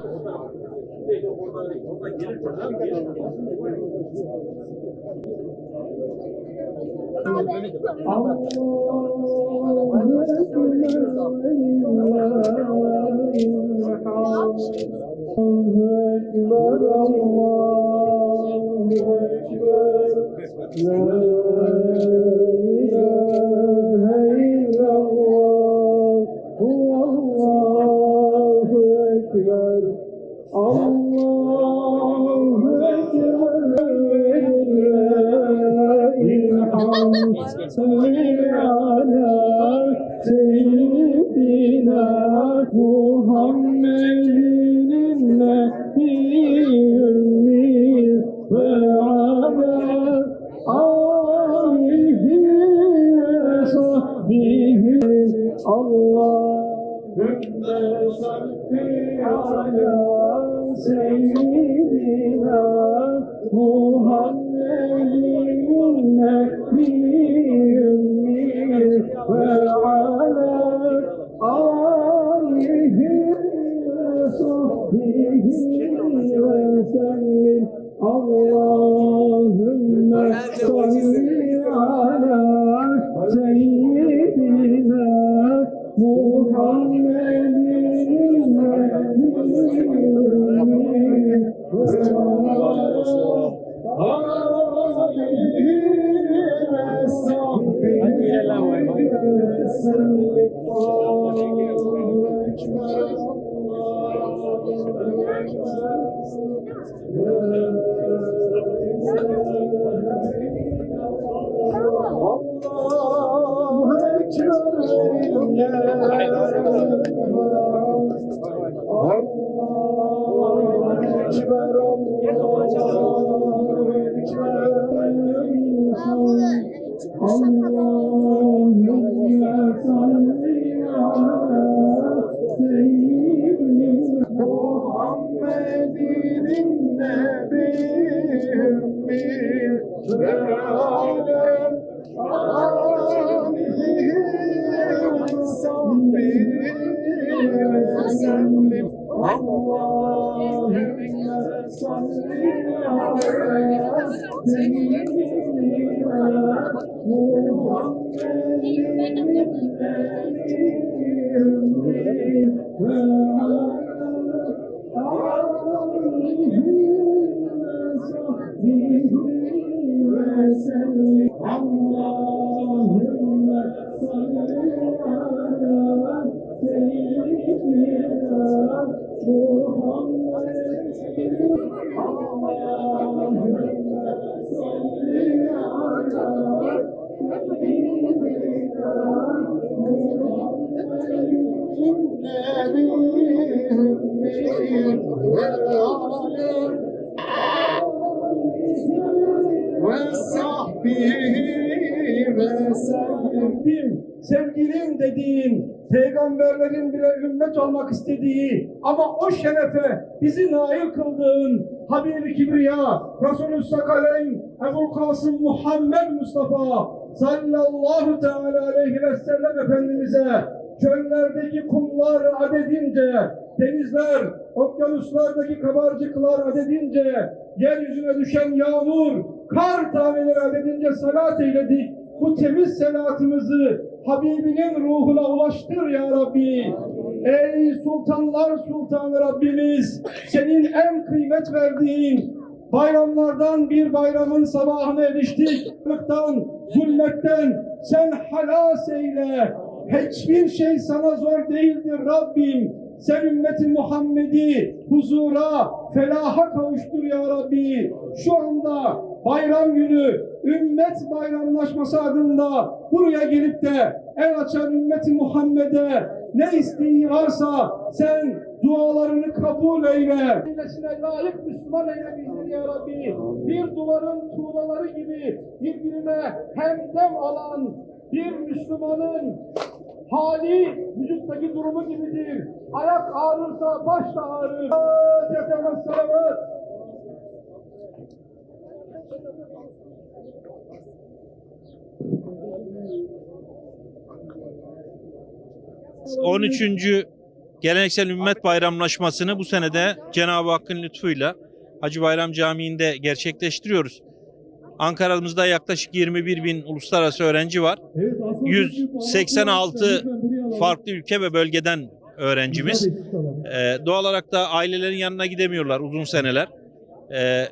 Allahu Ekber, Söyle ala seyyidina Muhammed'in nebiyyümmiz ve ala alihi ve sahbihi seyyidina Muhammed. ربي وسلم اللهم صل على سيدنا محمد Thank you. Thank you. dilinle bir bir alem alihim sabbir sellim Allahümme salli ala seyyidina Muhammedin ve Well, so Rabbim sevgilim dediğin, peygamberlerin bile ümmet olmak istediği ama o şerefe bizi nail kıldığın Habibi Kibriya, Resulü Sakaleyn, Ebu Kasım Muhammed Mustafa sallallahu teala aleyhi ve sellem Efendimiz'e çöllerdeki kumlar adedince, denizler, okyanuslardaki kabarcıklar adedince, yeryüzüne düşen yağmur, kar taneleri adedince salat eyledik. Bu temiz selatımızı Habibinin ruhuna ulaştır ya Rabbi. Ey sultanlar sultanı Rabbimiz, senin en kıymet verdiğin bayramlardan bir bayramın sabahına eriştik. Kılıktan, zulmetten sen halas eyle. Hiçbir şey sana zor değildir Rabbim. Sen ümmeti Muhammed'i huzura, felaha kavuştur ya Rabbi. Şu anda bayram günü ümmet bayramlaşması adında buraya gelip de el açan ümmeti Muhammed'e ne isteği varsa sen dualarını kabul eyle. Millesine layık Müslüman eyle bizleri ya Rabbi. Bir duvarın tuğlaları gibi birbirine hemdem alan bir Müslümanın hali vücuttaki durumu gibidir. Ayak ağrırsa baş da ağrır. Ve selamet. 13. geleneksel ümmet bayramlaşmasını bu senede Cenab-ı Hakk'ın lütfuyla Hacı Bayram Camii'nde gerçekleştiriyoruz. Ankara'mızda yaklaşık 21 bin uluslararası öğrenci var. 186 farklı ülke ve bölgeden öğrencimiz. Ee, doğal olarak da ailelerin yanına gidemiyorlar uzun seneler. Ee,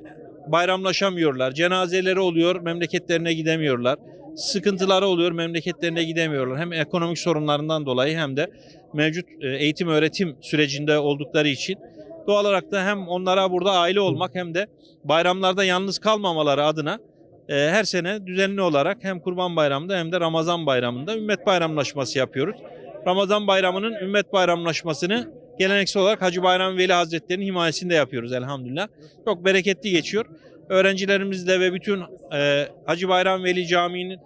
bayramlaşamıyorlar. Cenazeleri oluyor, memleketlerine gidemiyorlar. Sıkıntıları oluyor, memleketlerine gidemiyorlar. Hem ekonomik sorunlarından dolayı hem de mevcut e, eğitim öğretim sürecinde oldukları için. Doğal olarak da hem onlara burada aile olmak hem de bayramlarda yalnız kalmamaları adına her sene düzenli olarak hem Kurban Bayramı'nda hem de Ramazan Bayramı'nda ümmet bayramlaşması yapıyoruz. Ramazan Bayramı'nın ümmet bayramlaşmasını geleneksel olarak Hacı Bayram Veli Hazretleri'nin himayesinde yapıyoruz elhamdülillah. Çok bereketli geçiyor. Öğrencilerimizle ve bütün e, Hacı Bayram Veli Camii'nin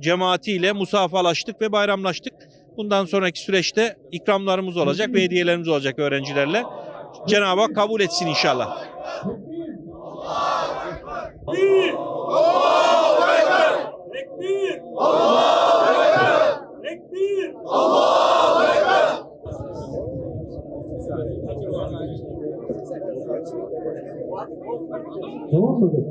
cemaatiyle musafalaştık ve bayramlaştık. Bundan sonraki süreçte ikramlarımız olacak ve hediyelerimiz olacak öğrencilerle. Cenab-ı Hak kabul etsin inşallah. Tekbir! Allahu Ekber! Tekbir! Tamam mıdır?